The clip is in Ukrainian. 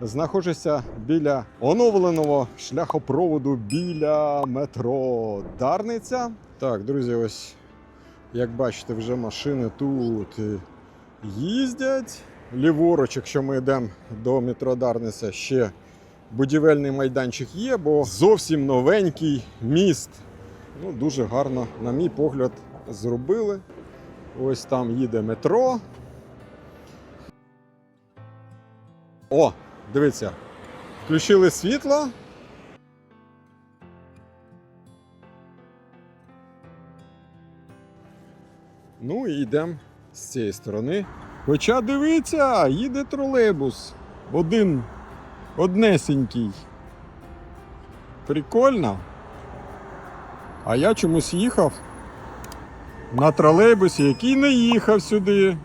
Знаходжуся біля оновленого шляхопроводу біля метро Дарниця. Так, друзі, ось як бачите, вже машини тут їздять. Ліворуч, якщо ми йдемо до метро Дарниця, ще будівельний майданчик є, бо зовсім новенький міст. Ну, дуже гарно, на мій погляд, зробили. Ось там їде метро. О, дивіться, включили світло. Ну і йдемо з цієї сторони. Хоча дивіться, їде тролейбус. Один, однесенький. Прикольно. А я чомусь їхав на тролейбусі, який не їхав сюди.